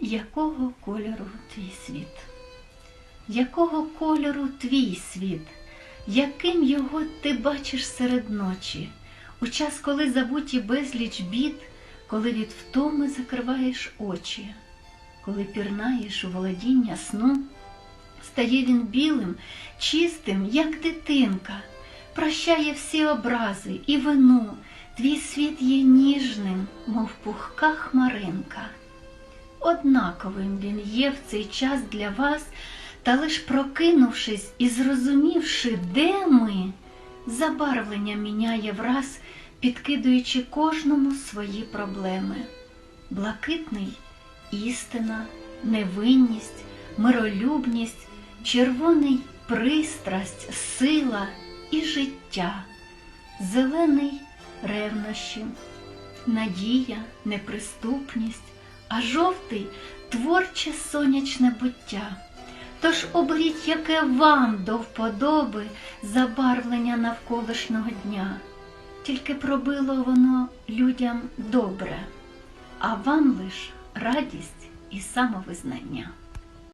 Якого кольору твій світ? Якого кольору твій світ? Яким його ти бачиш серед ночі, у час, коли забуті безліч бід, коли від втоми закриваєш очі, коли пірнаєш у володіння сну, стає він білим, чистим, як дитинка, прощає всі образи і вину, твій світ є ніжним, мов пухка хмаринка. Однаковим він є в цей час для вас, та лиш прокинувшись і зрозумівши, де ми, забарвлення міняє враз, підкидуючи кожному свої проблеми. Блакитний істина, невинність, миролюбність, червоний пристрасть, сила і життя, зелений ревнощі, надія, неприступність, а жовтий творче сонячне буття. Тож оберіть, яке вам до вподоби забарвлення навколишнього дня, тільки пробило воно людям добре, а вам лиш радість і самовизнання.